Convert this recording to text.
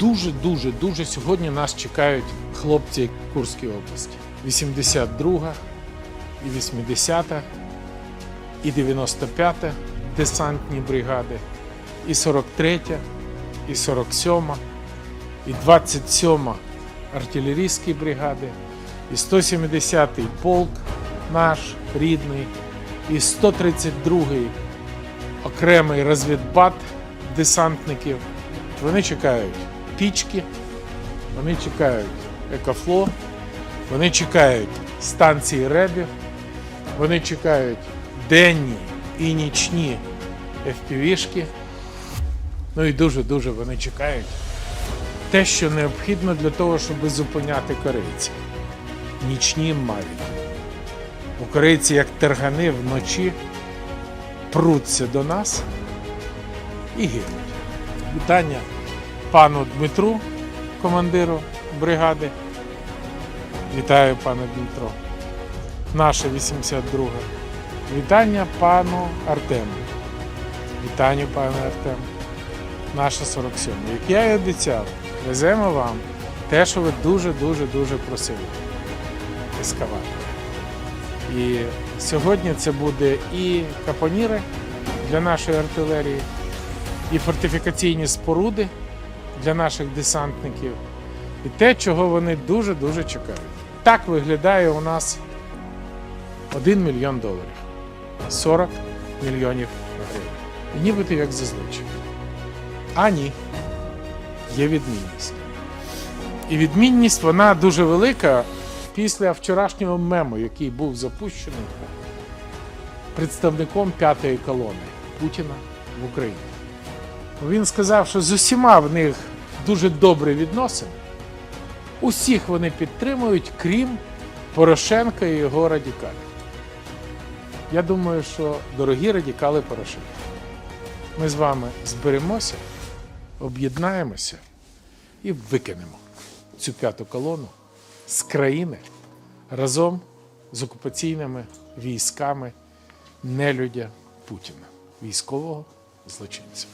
дуже, дуже, дуже сьогодні нас чекають хлопці Курської області. 82 і 80 і 95-та десантні бригади, і 43, і 47, і 27 артилерійські бригади, і 170-й полк наш рідний, і 132-й окремий розвідбат десантників. Вони чекають пічки, вони чекають екофло, вони чекають станції ребів, вони чекають денні і нічні FPV-шки. Ну і дуже-дуже вони чекають те, що необхідно для того, щоб зупиняти корейців. Нічні мавіки. Українці, як тергани вночі, пруться до нас і гинуть. Вітання пану Дмитру, командиру бригади. Вітаю, пане Дмитро. Наше 82. Вітання пану Артему. Вітання, пане Артем. Наше 47. Як я і обіцяв, веземо вам те, що ви дуже-дуже дуже просили. Ескаватор. І сьогодні це буде і капоніри для нашої артилерії, і фортифікаційні споруди для наших десантників, і те, чого вони дуже-дуже чекають. Так виглядає у нас 1 мільйон доларів, 40 мільйонів гривень. І нібито як зазвичай. А ні, є відмінність. І відмінність вона дуже велика після вчорашнього мему, який був запущений представником п'ятої колони Путіна в Україні. Він сказав, що з усіма в них дуже добрі відносини. Усіх вони підтримують, крім Порошенка і його радикалів. Я думаю, що дорогі радикали Порошенка, ми з вами зберемося, об'єднаємося і викинемо цю п'яту колону з країни разом з окупаційними військами нелюдя Путіна, військового злочинця.